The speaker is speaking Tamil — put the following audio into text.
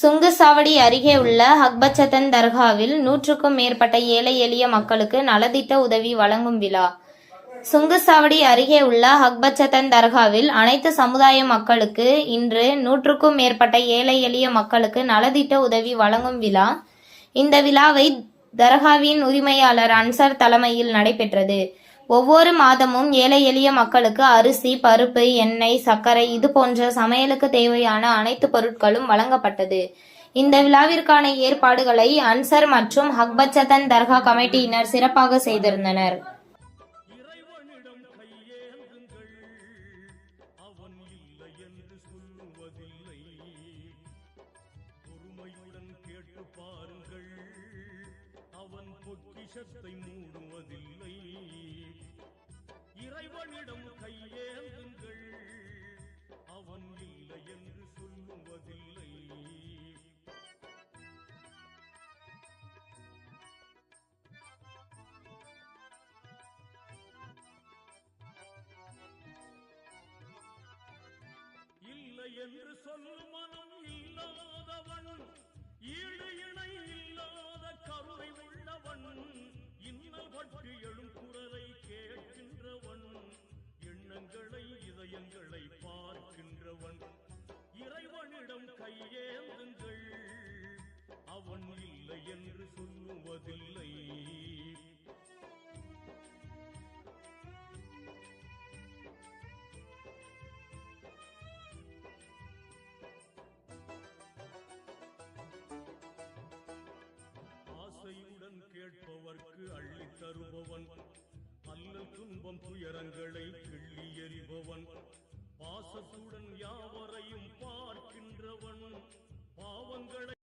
சுங்குசாவடி அருகே உள்ள ஹக்பச்சத்தன் தர்காவில் நூற்றுக்கும் மேற்பட்ட ஏழை எளிய மக்களுக்கு நலத்திட்ட உதவி வழங்கும் விழா. சுங்குசாவடி அருகே உள்ள ஹக்பச்சத்தன் தர்காவில் அனைத்து சமுதாய மக்களுக்கு இன்று நூற்றுக்கும் மேற்பட்ட ஏழை எளிய மக்களுக்கு நலத்திட்ட உதவி வழங்கும் விழா. இந்த விழாவை தர்காவின் உரிமையாளர் அன்சார் தலைமையில் நடைபெற்றது. ஒவ்வொரு மாதமும் ஏழை எளிய மக்களுக்கு அரிசி பருப்பு எண்ணெய் சர்க்கரை இது போன்ற சமையலுக்கு தேவையான அனைத்து பொருட்களும் வழங்கப்பட்டது. இந்த விழாவிற்கான ஏற்பாடுகளை அன்சர் மற்றும் ஹக்பச்சதன் தர்கா கமிட்டியினர் சிறப்பாக செய்திருந்தனர். பாருங்கள். அவன் பொக்கிஷத்தை மூடுவதில்லை. என்று சொல்லும் மனம் இல்லாதவன் ஈடு இணை கேட்பவர்க்கு அள்ளி தருபவன். அல்லல் துன்பம் துயரங்களை கிள்ளி எறிபவன். பாசத்துடன் யாவர்